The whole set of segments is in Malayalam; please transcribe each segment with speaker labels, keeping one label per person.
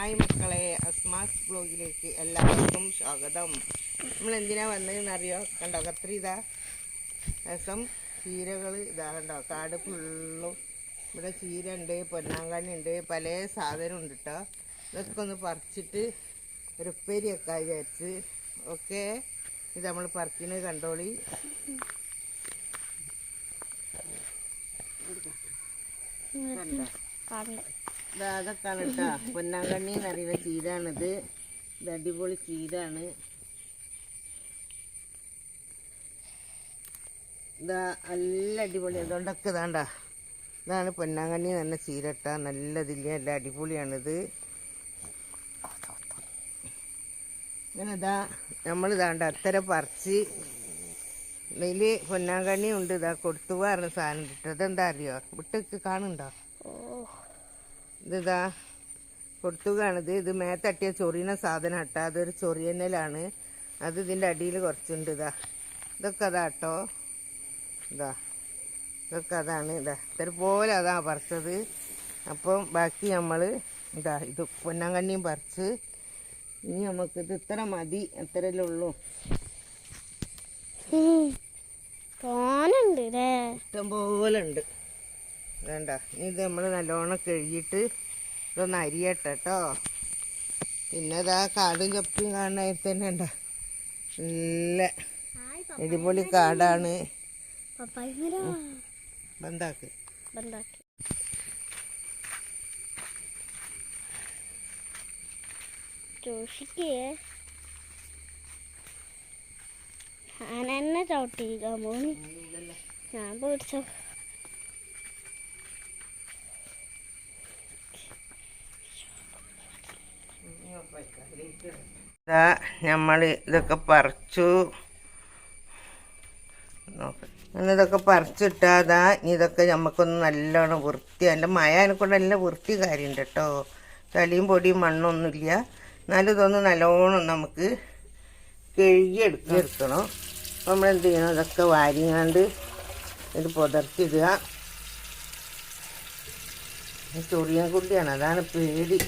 Speaker 1: ഹായ് മക്കളെ അസ്മാസ് ബ്ലോഗിലേക്ക് എല്ലാവർക്കും സ്വാഗതം. നമ്മൾ എന്തിനാ വന്നതെന്ന് അറിയോ കണ്ടോ കത്രി ഇതാ. രസം ചീരകൾ ഇതാ കണ്ടോ കാട് ഫുള്ളും. ഇവിടെ ചീര ഉണ്ട് പൊന്നാങ്കണ്ണി ഉണ്ട് പല സാധനം ഉണ്ട് കേട്ടോ ഇതൊക്കെ ഒന്ന് പറിച്ചിട്ട് ഒരു വിചാരിച്ച്. ഓക്കെ? ഇത് നമ്മൾ പറിക്കുന്നത് കണ്ടോളി. കണ്ടോ? അതൊക്കെയാണ് കേട്ടോ പൊന്നാങ്കണ്ണി എന്ന് അറിയുന്ന ചീരാണിത്. ഇത് അടിപൊളി ചീരാണ്. ഇതാ നല്ല അടിപൊളി അതുകൊണ്ടൊക്കെ ഇതാണ്ട. ഇതാണ് പൊന്നാങ്കണ്ണി നല്ല ചീരട്ട. നല്ലതില്ല നല്ല അടിപൊളിയാണിത്. ഇങ്ങനെ ഇതാ ഇതാണ്ട. അത്തര പറിച്ച് ഇതിൽ പൊന്നാങ്കണ്ണി ഉണ്ട്. ഇതാ കൊടുത്തു പറഞ്ഞ സാധനം ഇട്ടത് എന്താ അറിയോ? വിട്ടൊക്കെ കാണുന്നുണ്ടോ? ഇതാ കൊടുത്തുകാണിത് ഇത് മേത്തട്ടിയ ചൊറിയുന്ന സാധനം കേട്ടോ. അതൊരു ചൊറിയെന്നലാണ് അത് ഇതിന്റെ അടിയിൽ കുറച്ചുണ്ട് ഇതാ. ഇതൊക്കെ അതാ കേട്ടോ. ഇതാ ഇതൊക്കെ അതാണ് ഇതാ. ഇത്ര പോലെ അതാ പറിച്ചത്. അപ്പം ബാക്കി നമ്മൾ ഇതാ ഇത് പൊന്നാങ്കണ്ണിയും പറിച്ച് ഇനി നമുക്കിത് ഇത്ര മതി അത്രയല്ലേ ഉള്ളൂ. ഇഷ്ടം പോലെ ഉണ്ട്. വേണ്ട ഇനി ഇത് നമ്മൾ നല്ലോണം കഴുകിയിട്ട് ഇതൊന്ന് അരിയട്ടെ കേട്ടോ പിന്നെ ഇതാ കാടും ചപ്പും കാണാൻ തന്നെ ഉണ്ട നല്ല അടിപൊളി കാടാണ്. ബന്ധാക്ക്.
Speaker 2: ബന്ധാക്കി. ജോഷിക്ക് ഞാൻ എന്നെ ചവിട്ടിക്കാൻ പോണി ഞാൻ പേടിച്ചോ?
Speaker 1: നമ്മൾ ഇതൊക്കെ പറിച്ചു. അങ്ങനെ ഇതൊക്കെ പറിച്ചിട്ടാതാ ഇതൊക്കെ നമുക്കൊന്ന് നല്ലോണം വൃത്തി നല്ല മഴ കൊണ്ട് നല്ല വൃത്തി കാര്യമുണ്ട് കേട്ടോ ചളിയും പൊടിയും മണ്ണൊന്നുമില്ല എന്നാലും ഇതൊന്ന് നല്ലോണം നമുക്ക് കഴുകി എടുക്കി എടുക്കണം നമ്മൾ എന്ത് ചെയ്യണം? ഇതൊക്കെ വാരിങ്ങാണ്ട് ഇത് പുതർത്തിടുക. ചൊറിയാൻ കുട്ടിയാണ് അതാണ് പേടി.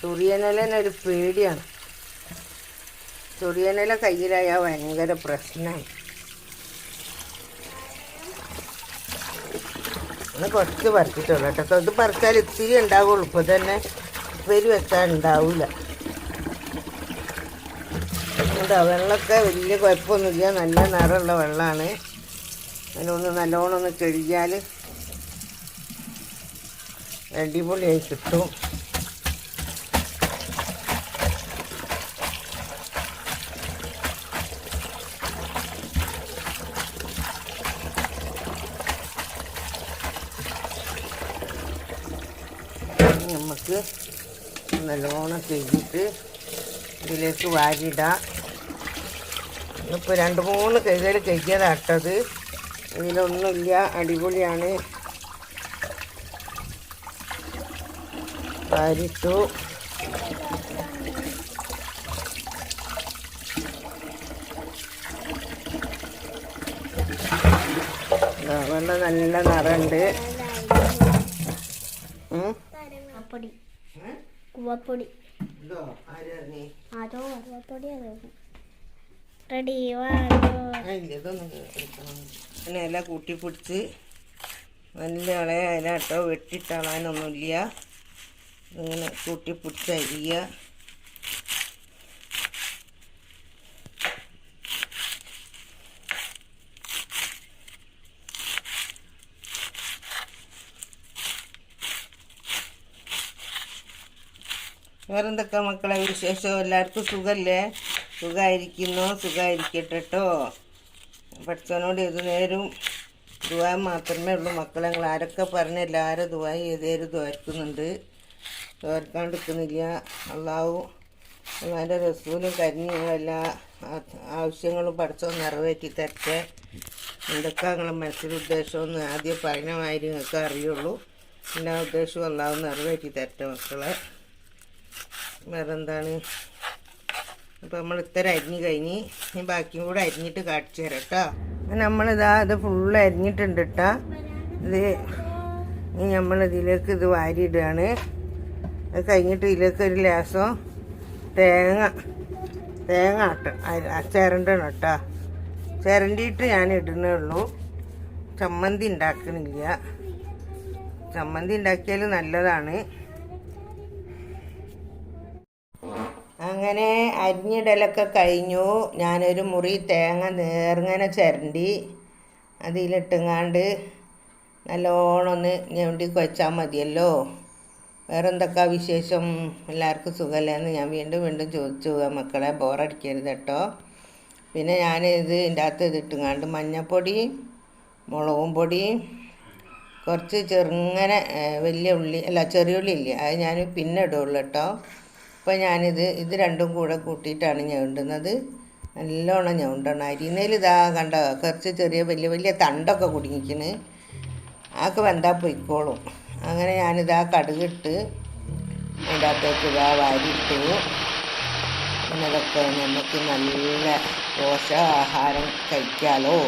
Speaker 1: ചൊറിയനില തന്നെ ഒരു പേടിയാണ്. ചൊറിയനല കയ്യിലായാൽ ഭയങ്കര പ്രശ്നമാണ് ഒന്ന് കുറച്ച് പറിച്ചിട്ടുള്ളൂ കേട്ടോ. ഇത് പറിച്ചാൽ ഇത്തിരി ഉണ്ടാവുള്ളൂ. ഇപ്പോൾ തന്നെ ഉപ്പേരി വെച്ചാൽ ഉണ്ടാവില്ല എന്താ വെള്ളമൊക്കെ വലിയ കുഴപ്പമൊന്നുമില്ല. നല്ല നിറമുള്ള വെള്ളമാണ്. അതിനൊന്ന് നല്ലോണം ഒന്ന് കഴിഞ്ഞാൽ അടിപൊളിയായി കിട്ടും. നമുക്ക് നല്ലോണം കഴിഞ്ഞിട്ട് ഇതിലേക്ക് വാരിയിടാം ഇപ്പോൾ രണ്ട് മൂന്ന് കൈകൾ കഴിക്കാതാട്ടത് ഇതിലൊന്നുമില്ല അടിപൊളിയാണ്. വാരിട്ടു. നല്ല നിറണ്ട്.
Speaker 2: കുവപ്പൊടി. കുവപ്പൊടി. അതോ കുവപ്പൊടി റെഡി
Speaker 1: അങ്ങനെ ഇല കൂട്ടി പിടിച്ച് നല്ല ഇളയ ഇല കേട്ടോ വെട്ടിട്ടളാനൊന്നുമില്ല ഇങ്ങനെ കൂട്ടി പിടിച്ച് അരിയുക. വേറെന്തൊക്കെ മക്കളെ വിശേഷം? എല്ലാവർക്കും സുഖല്ലേ? സുഖമായിരിക്കുന്നു സുഖമായിരിക്കട്ടെ കേട്ടോ പഠിച്ചവനോട് ഏത് നേരം ദുവാ മാത്രമേ ഉള്ളൂ. മക്കളെ ഞങ്ങൾ ആരൊക്കെ പറഞ്ഞ എല്ലാവരും ദുവാ ഏതേരും ദ്വാരിക്കുന്നുണ്ട് ദ്വാരിക്കാണ്ടിരിക്കുന്നില്ല അള്ളാവും അള്ളാന്റെ റസൂലും കരിഞ്ഞ എല്ലാ ആവശ്യങ്ങളും പഠിച്ചോ നിറവേറ്റി തരട്ടെ. എന്തൊക്കെ നിങ്ങളെ മനസ്സിൽ ആദ്യം പറഞ്ഞമാതിരി നിങ്ങൾക്ക് അറിയുള്ളൂ. എല്ലാ ഉദ്ദേശവും അള്ളാവും നിറവേറ്റി തരട്ടെ മക്കളെ. വേറെ എന്താണ് അപ്പോൾ നമ്മൾ ഇത്തരം അരിഞ്ഞ് കഴിഞ്ഞ് ഇനി ബാക്കിയും കൂടെ അരിഞ്ഞിട്ട് കാണിച്ചു തരാം കേട്ടോ നമ്മളിതാ ഇത് ഫുള്ള് അരിഞ്ഞിട്ടുണ്ട് കേട്ടോ ഇത് ഇനി നമ്മൾ ഇതിലേക്ക് ഇത് വാരിയിടുകയാണ് അത് കഴിഞ്ഞിട്ട് ഇതിലേക്ക് ഒരു ലാസം തേങ്ങ തേങ്ങ ആട്ട ചിരണ്ടണം കേട്ടോ ചിരണ്ടിയിട്ട് ഞാൻ ഇടുന്നേ ഉള്ളൂ. ചമ്മന്തി ഉണ്ടാക്കണില്ല. ചമ്മന്തി ഉണ്ടാക്കിയാൽ നല്ലതാണ്. അങ്ങനെ അരിഞ്ഞിടലൊക്കെ കഴിഞ്ഞു. ഞാനൊരു മുറി തേങ്ങ നേർങ്ങനെ ചിരണ്ടി അതിലിട്ടുങ്ങാണ്ട് നല്ലോണം ഒന്ന് ഞെണ്ടി കുഴച്ചാൽ മതിയല്ലോ. വേറെ എന്തൊക്കെ വിശേഷം? എല്ലാവർക്കും സുഖമല്ലേന്ന് ഞാൻ വീണ്ടും വീണ്ടും ചോദിച്ചു. മക്കളെ ബോറടിക്കരുത് കേട്ടോ. പിന്നെ ഞാൻ ഇത് ഇതിന്റെ അകത്ത് ഇതിട്ടുങ്ങാണ്ട് മഞ്ഞൾപ്പൊടി മുളകും പൊടി കുറച്ച് ചെറുങ്ങനെ വലിയ ഉള്ളി അല്ല ചെറിയ ഉള്ളി ഇല്ലേ? അത് ഞാൻ പിന്നെ ഇടുള്ളൂ കേട്ടോ. അപ്പോൾ ഞാനിത് ഇത് രണ്ടും കൂടെ കൂട്ടിയിട്ടാണ് ഞെണ്ടുന്നത് നല്ലോണം ഞെണ്ടണം. അരിനയിൽ ഇതാ കണ്ട കുറച്ച് ചെറിയ വലിയ വലിയ തണ്ടൊക്കെ കുടുങ്ങിക്കണ്. ആക്ക് വെന്താ പൊയ്ക്കോളും. അങ്ങനെ ഞാനിതാ കടുകിട്ട് അതിന്റെ അകത്തേക്ക് ഇതാ വാരിട്ടു എന്നതൊക്കെ നമുക്ക് നല്ല പോഷകാഹാരം കഴിക്കാലോ.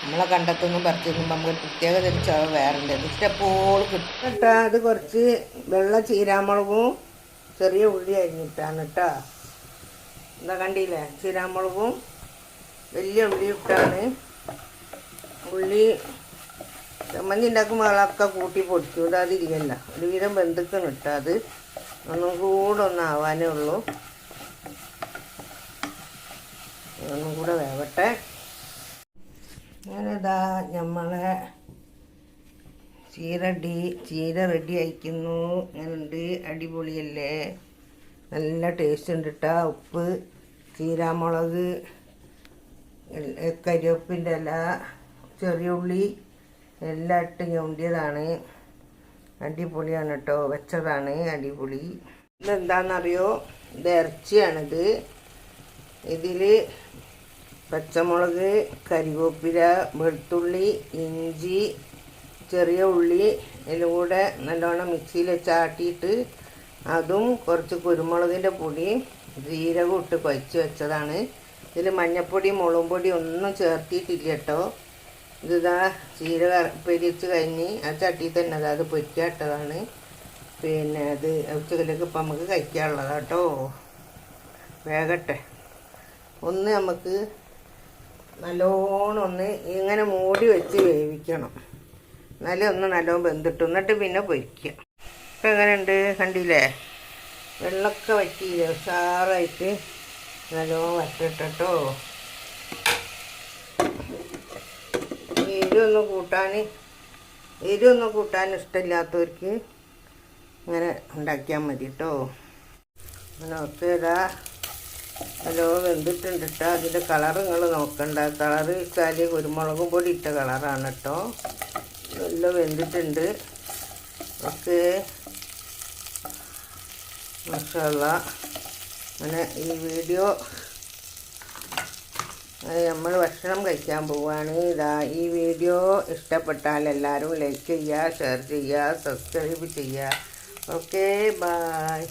Speaker 1: നമ്മളെ കണ്ടത്തൊന്നും പറിച്ചൊന്നും നമുക്ക് പ്രത്യേക തിരിച്ചോ വേറെ ഉണ്ട് ഇഷ്ടപ്പോൾ കിട്ടും കേട്ടാ അത് കുറച്ച് വെള്ള ചീരാമുളകും ചെറിയ ഉള്ളി അരിഞ്ഞിട്ടാണ് കേട്ടോ എന്താ കണ്ടില്ലേ? ചീരാമുളകും വലിയ ഉള്ളി ഇട്ടാണ് ഉള്ളി ചമ്മന്തി ഉണ്ടാക്കുമ്പോൾ ആളൊക്കെ കൂട്ടി പൊടിച്ചു ഇത് അതിരിക്കല്ല ഒരുവിധം ബന്ധുക്കണം ഇട്ടോ അത്. ഒന്നും കൂടെ ഒന്ന് ആവാനേ ഉള്ളൂ. ഒന്നും കൂടെ വേവട്ടെ. ഞാനിതാ നമ്മളെ ചീര ഡി ചീര റെഡി അയക്കുന്നു ഇങ്ങനുണ്ട്. അടിപൊളിയല്ലേ? നല്ല ടേസ്റ്റ് ഉണ്ട് കേട്ടോ ഉപ്പ് ചീരാമുളക് കരിവേപ്പിന്റെ ഇല ചെറിയ ഉള്ളി എല്ലാം ഇട്ട് ഞൊണ്ടിയതാണ് അടിപൊളിയാണ് കേട്ടോ വെച്ചതാണ്. അടിപൊളി. ഇതെന്താണെന്നറിയോ ഇത് ഇറച്ചിയാണിത്. ഇതിൽ പച്ചമുളക് കരിവേപ്പില വെളുത്തുള്ളി ഇഞ്ചി ചെറിയ ഉള്ളി കൂടെ നല്ലോണം മിക്സിയിൽ ചാട്ടിയിട്ട് അതും കുറച്ച് കുരുമുളകിന്റെ പൊടി ജീരകം ഇട്ട് കുഴച്ച് വെച്ചതാണ്. ഇതിൽ മഞ്ഞപ്പൊടി മുളകും പൊടി ഒന്നും ചേർത്തിയിട്ടില്ല കേട്ടോ. ഇതാ ചീര പൊരിച്ച് കഴിഞ്ഞ് ആ ചട്ടി തന്നെ അത് പൊരിക്കാട്ടതാണ് പിന്നെ അത് ഉച്ചക്കലേക്ക് ഇപ്പം നമുക്ക് കഴിക്കാനുള്ളതാണ് കേട്ടോ. വേഗട്ടെ. ഒന്ന് നമുക്ക് നല്ലോണം ഒന്ന് ഇങ്ങനെ മൂടി വെച്ച് വേവിക്കണം. എന്നാലേ ഒന്ന് നല്ലോണം വെന്തിട്ടു. എന്നിട്ട് പിന്നെ പൊരിക്കുക ഇപ്പം എങ്ങനെയുണ്ട്? കണ്ടില്ലേ? വെള്ളമൊക്കെ വറ്റിയില്ലേ ഉഷാറായിട്ട് നല്ലോണം വറ്റിട്ടോ എരിവൊന്നും കൂട്ടാൻ എരിവൊന്നും കൂട്ടാൻ ഇഷ്ടമില്ലാത്തവർക്ക് ഇങ്ങനെ ഉണ്ടാക്കിയാൽ മതി കേട്ടോ അങ്ങനെ ഒക്കെ ഹലോ വെന്തിട്ടുണ്ട് കേട്ടോ അതിന്റെ കളർ നിങ്ങൾ നോക്കണ്ട. കളർ വെച്ചാൽ കുരുമുളകും പൊടി ഇട്ട കളറാണ് കേട്ടോ നല്ല വെന്തിട്ടുണ്ട്. ഓക്കെ മഷാല്ല അങ്ങനെ ഈ വീഡിയോ നമ്മൾ ഭക്ഷണം കഴിക്കാൻ പോവുകയാണ് ഇതാ ഈ വീഡിയോ ഇഷ്ടപ്പെട്ടാൽ എല്ലാവരും ലൈക്ക് ചെയ്യുക ഷെയർ ചെയ്യുക സബ്സ്ക്രൈബ് ചെയ്യുക. Okay bye